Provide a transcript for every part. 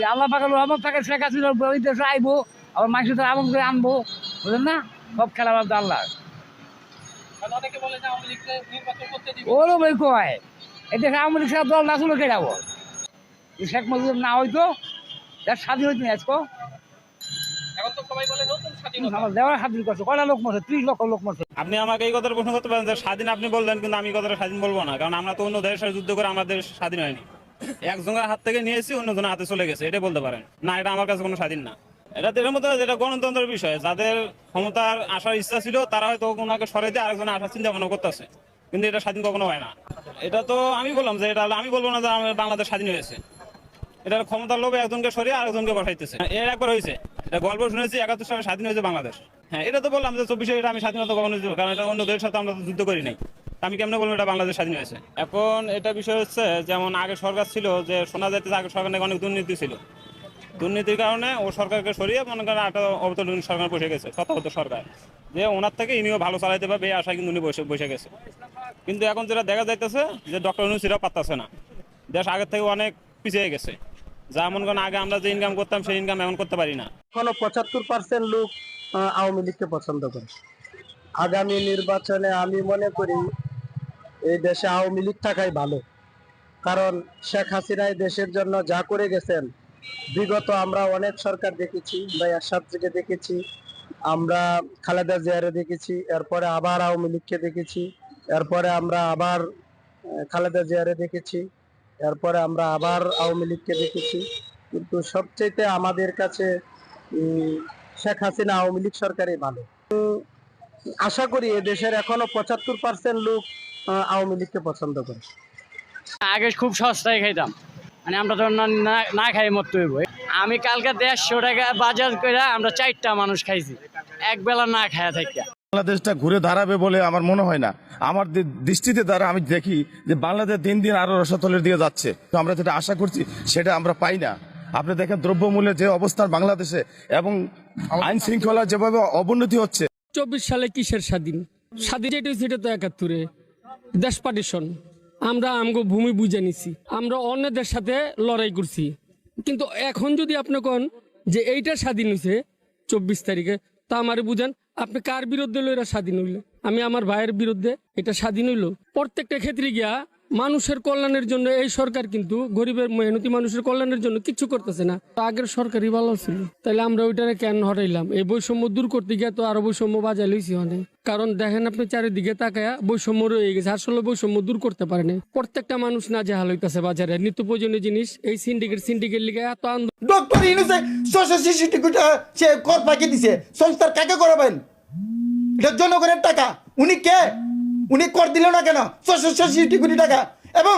যে আল্লাহ পাকাল রহমত থাকে শেখ হাসিনা ওই দেশে আইবো আবার মাংস তো আমন করে আনব বুঝলেন না? সব খেলা বাদ আল্লাহ কারণ অনেকে বলে যে আওয়ামী লীগকে নির্বাচন করতে দিবে। ওরও বই কয় এই দেশে আওয়ামী লীগ দল না শুনে কে যাব? এই শেখ মুজিব না হইতো যার স্বাধীন হইতো না আজকে। আপনি আমাকে এই কথাটা প্রশ্ন করতে পারেন স্বাধীন আপনি বললেন কিন্তু আমি কথাটা স্বাধীন বলব না কারণ আমরা তো অন্য দেশের সাথে যুদ্ধ করে আমাদের স্বাধীন হয়নি। একজনের হাত থেকে নিয়েছি অন্যজনের হাতে চলে গেছে এটা বলতে পারেন। না, এটা আমার কাছে কোনো স্বাধীন না। এটা এর মধ্যে যেটা গণতন্ত্রের বিষয়, যাদের ক্ষমতার আসার ইচ্ছা ছিল, তারা হয়তো ওনাকে সরাই দিয়ে আরেকজনের আসার চিন্তা ভাবনা করতেছে, কিন্তু এটা স্বাধীন কখনো হয় না। এটা তো আমি বললাম যে এটা আমি বলব না যে আমার বাংলাদেশ স্বাধীন হয়েছে। এটার ক্ষমতার লোভে একজনকে সরিয়ে আরেকজনকে বসাইতেছে এর একবার হয়েছে, এটা গল্প শুনেছি, একাত্তর সালে স্বাধীন হয়েছে বাংলাদেশ। হ্যাঁ এটা তো বললাম যে চব্বিশে এটা আমি স্বাধীনতা কখনো কারণ এটা অন্য দেশের সাথে আমরা যুদ্ধ করি নাই। আমি কেমনে বলব এটা বাংলাদেশ স্বাধীন হয়েছে। এখন এটা বিষয় হচ্ছে, যেমন আগে সরকার ছিল যে শোনা যাইতেছে আগে সরকার নাকি অনেক দুর্নীতি ছিল। দুর্নীতির কারণে ও সরকারকে সরিয়ে মনে করেন একটা অবতরণ সরকার বসে গেছে শতাহত সরকার। যে ওনার থেকে ইনিও ভালো চালাইতে পারবে এই আশা কিন্তু উনি বসে বসে গেছে। কিন্তু এখন যেটা দেখা যাইতেছে যে ডক্টর ইউনুসিরা পাত্তাছে না। দেশ আগের থেকে অনেক পিছিয়ে গেছে। যা মনে করেন আগে আমরা যে ইনকাম করতাম সেই ইনকাম এখন করতে পারি না। এখনও পঁচাত্তর পার্সেন্ট লোক আওয়ামী লীগকে পছন্দ করে। আগামী নির্বাচনে আমি মনে করি এই দেশে আওয়ামী লীগ থাকাই ভালো। কারণ শেখ হাসিনা দেশের জন্য যা করে গেছেন, বিগত আমরা অনেক সরকার দেখেছি বা এরশাদ থেকে দেখেছি, আমরা খালেদা জিয়ারে দেখেছি, এরপরে আবার আওয়ামী লীগকে দেখেছি, এরপরে আমরা আবার খালেদা জিয়ারে দেখেছি, এরপরে আমরা আবার আওয়ামী লীগকে দেখেছি। কিন্তু সবচেয়ে আমাদের কাছে শেখ হাসিনা আওয়ামী লীগ সরকারই ভালো। আশা করি এ দেশের এখনও পঁচাত্তর পার্সেন্ট লোক আওয়ামী লীগকে পছন্দ করে। আগে খুব সস্তায় খাইতাম। মানে আমরা তো না খাই হইব। আমি কালকে দেড়শো টাকা বাজার করে আমরা চারটা মানুষ খাইছি। এক বেলা না খায়া থাকি বাংলাদেশটা ঘুরে দাঁড়াবে বলে আমার মনে হয় না। আমার দৃষ্টিতে দ্বারা আমি দেখি যে বাংলাদেশ দিন দিন আরও রসাতলের দিকে যাচ্ছে। তো আমরা যেটা আশা করছি সেটা আমরা পাই না। আপনি দেখেন দ্রব্যমূল্যের যে অবস্থান বাংলাদেশে এবং আইন শৃঙ্খলা যেভাবে অবনতি হচ্ছে। চব্বিশ সালে কিসের স্বাধীন? স্বাধীন যেটা এটা তো একাত্তরে। দেশ পার্টিশন। আমরা আমগো ভূমি বুঝে নিছি। আমরা অন্যদের সাথে লড়াই করছি। কিন্তু এখন যদি আপনি কন যে এইটা স্বাধীন হয়েছে চব্বিশ তারিখে, তা আমারে বুঝেন, আপনি কার বিরুদ্ধে লইরা স্বাধীন হইল আমি আমার ভাইয়ের বিরুদ্ধে এটা স্বাধীন হইল। প্রত্যেকটা ক্ষেত্রে গিয়া মানুষের কল্যাণের জন্য, এই সরকার কিন্তু গরিবের মেহনতি মানুষের কল্যাণের জন্য কিছু করতেছে না। আগের সরকারই ভালো ছিল। তাহলে আমরা ওইটারে কেন হরাইলাম? এই বৈষম্য দূর করতে গিয়ে তো আরও বৈষম্য বাজাই লইছি অনেক। কারণ দেখেন আপনি চারিদিকে তাকায়া বৈষম্য রয়ে গেছে, আসলে বৈষম্য দূর করতে পারেনি প্রত্যেকটা মানুষ না যে হাল হইতাছে বাজারে নিত্য প্রয়োজনীয় জিনিস, এই সিন্ডিকেট সিন্ডিকেট লিগে এত আন্দোলন ডক্টর সংস্থার কাকে করাবেন? এটা জনগণের টাকা। উনি কে? উনি কর দিল না কেন? সোশ্যাল সিকিউরিটি টাকা। এবং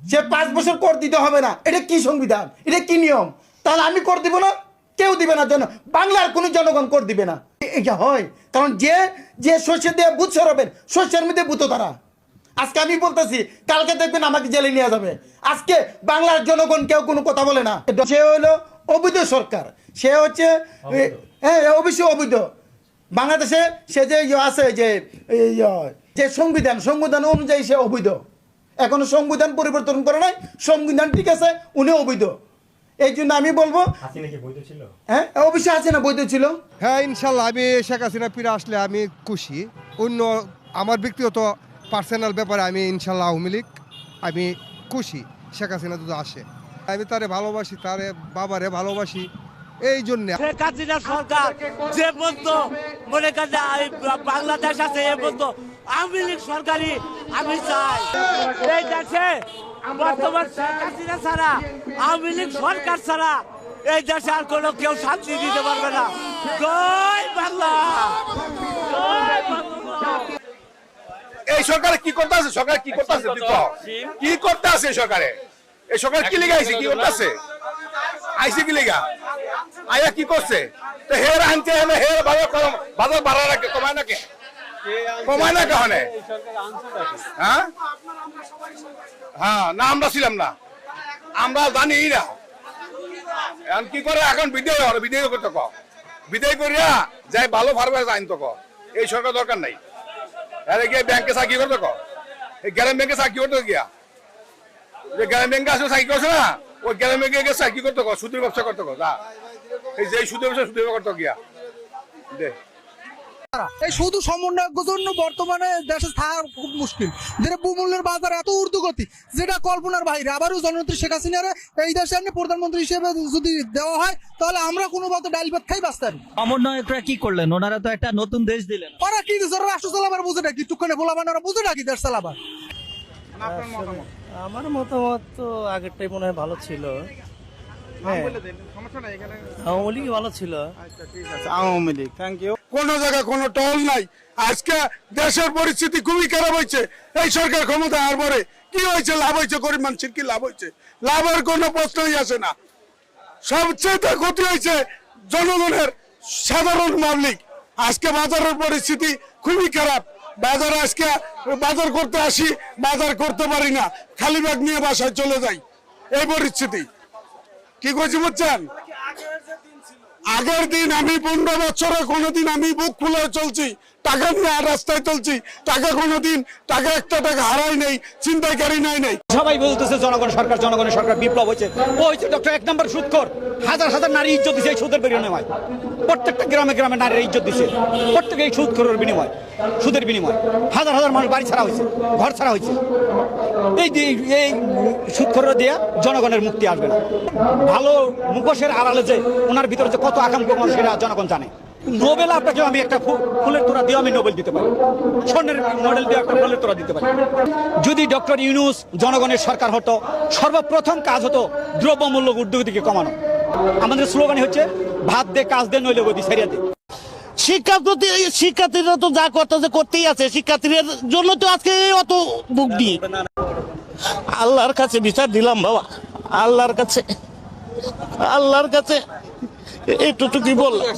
সে পাঁচ বছর কর দিতে হবে না। এটা কি সংবিধান? এটা কি নিয়ম? তাহলে আমি কর দিব না? কেউ দিবে না জন বাংলার কোনো জনগণ কর দিবে না। এটা হয়। কারণ যে যে শস্য দিয়ে বুথ সরাবেন শস্যের মধ্যে বুথ তারা। আজকে আমি বলতেছি কালকে দেখবেন আমাকে জেলে নিয়ে যাবে। আজকে বাংলার জনগণ কেউ কোনো কথা বলে না। সে হলো অবৈধ সরকার। সে হচ্ছে হ্যাঁ অবশ্যই অবৈধ। বাংলাদেশে সে যে ইয়ে আছে যে ইয়ে, যে সংবিধান সংবিধান অনুযায়ী সে অবৈধ। এখনও সংবিধান পরিবর্তন করে নাই সংবিধান ঠিক আছে উনি অবৈধ। এই জন্য আমি বলব হ্যাঁ অবশ্যই আছে না বৈধ ছিল। হ্যাঁ ইনশাল্লাহ আমি শেখ হাসিনা ফিরে আসলে আমি খুশি। অন্য আমার ব্যক্তিগত পার্সোনাল ব্যাপারে আমি ইনশাল্লাহ আওয়ামী লীগ আমি খুশি শেখ হাসিনা যদি আসে। আমি তারে ভালোবাসি তারে বাবারে ভালোবাসি এই জন্যে সরকার যে পর্যন্ত মনে করেন বাংলাদেশ আছে এ পর্যন্ত আওয়ামী লীগ সরকারি আমি চাই। এই বর্তমান শেখ হাসিনা ছাড়া, আওয়ামী লীগ সরকার ছাড়া এই দেশে আর কোনো কেউ শান্তি দিতে পারবে না। জয় বাংলা! এই সরকারে কি করতে আছে? সরকার কি করতে আছে? কি করতে আছে সরকারে? এই সরকার কি লেগে আইছে? কি করতে আছে? আইসি কি লেগা? আয়া কি করছে? তো হের আনতে হলে হের বাজার কম- বাজার বাড়া রাখে কমায় নাকি কমায় না কাহনে হ্যাঁ হ্যাঁ না, আমরা ছিলাম না। আমরা জানি না। এখন কি করে এখন বিদায় হলো বিদায় করতে ক বিদায় করিয়া যাই ভালো ফার্মার আইন তো ক এই সরকার দরকার নাই। আরে গিয়ে ব্যাংকে চাকরি করতে ক এই গ্রাম ব্যাংকে চাকরি করতে গিয়া। যে গ্রাম ব্যাংকে আসলে চাকরি করছে না, ওই গ্রামে গিয়ে কি করতে কর সুদের ব্যবসা করতে কর যা। এই যে গিয়া। দে। শুধু সমন্বয়ের জন্য বর্তমানে দেশে থাকা খুব মুশকিল। দ্রব্যমূল্যের বাজার এত ঊর্ধ্বগতি যেটা কল্পনার বাইরে। আবারও জননেত্রী শেখ হাসিনার এই দেশে প্রধানমন্ত্রী হিসেবে যদি দেওয়া হয় তাহলে আমরা কোনো মতো ডাইল ভাত খাই বাঁচতে পারি সমন্বয়করা কি করলেন? ওনারা তো একটা নতুন দেশ দিলেন। ওরা কি দিচ্ছে ওরা রাষ্ট্র চালাবার বুঝে নাকি টুকখানে বলাবার ওরা বুঝে নাকি দেশ চালাবার? আমার মতামত তো আগেরটাই মনে হয় ভালো ছিল। আওয়ামী লীগ ভালো ছিল। আওয়ামী লীগ থ্যাংক ইউ কোন জায়গায় কোনো টল নাই। আজকে দেশের পরিস্থিতি খুবই খারাপ হয়েছে। এই সরকার ক্ষমতা আর পরে কি হয়েছে? লাভ হয়েছে গরিব মানুষের কি লাভ হয়েছে? লাভের কোনো প্রশ্নই আসে না। সবচেয়ে ক্ষতি হয়েছে জনগণের সাধারণ মালিক আজকে বাজারের পরিস্থিতি খুবই খারাপ। বাজারে আজকে বাজার করতে আসি বাজার করতে পারি না। খালি ব্যাগ নিয়ে বাসায় চলে যাই। এই পরিস্থিতি। কি করছি বুঝছেন? আগের দিন আমি পনেরো বছরে কোনোদিন আমি বুক খুলে চলছি, টাকা নিয়ে রাস্তায় চলছি, টাকা কোনোদিন, টাকা একটা টাকা হারাই নেই চিন্তাকারী নাই নেই। সবাই বলতেছে জনগণ, সরকার, জনগণের সরকার বিপ্লব হয়েছে। ও হয়েছে ডক্টর এক নম্বর সুদ কর হাজার হাজার নারী ইজ্জত দিছে সুদের সুদের বিনিময় প্রত্যেকটা গ্রামে গ্রামে নারীর ইজ্জত দিছে। প্রত্যেকে এই সুদখোরের বিনিময়, সুদের বিনিময়। হাজার হাজার মানুষ বাড়ি ছাড়া হয়েছে, ঘর ছাড়া হয়েছে। এই এই সুদখোর দেয়া জনগণের মুক্তি আসবে না। ভালো মুখোশের আড়ালে যে ওনার ভিতরে যে কত আকাঙ্ক্ষ মানুষ সেটা জনগণ জানে। নোবেল আপনাকে আমি একটা ফুলের তোরা দিয়ে আমি নোবেল দিতে পারি। স্বর্ণের মডেল দিয়ে একটা ফুলের তোরা দিতে পারি। যদি ডক্টর ইউনুস জনগণের সরকার হতো, সর্বপ্রথম কাজ হতো দ্রব্যমূল্য উদ্যোগ দিকে কমানো। আমাদের স্লোগান হচ্ছে ভাত দে, কাজ দে, নইলে গদি ছেড়ে দে। শিক্ষার্থী শিক্ষার্থীরা তো যা করতেছে করতেই আছে। শিক্ষার্থীদের জন্য তো আজকে অত দিয়ে। আল্লাহর কাছে বিচার দিলাম বাবা। আল্লাহর কাছে আল্লাহর কাছে এইটুকু কি বললাম।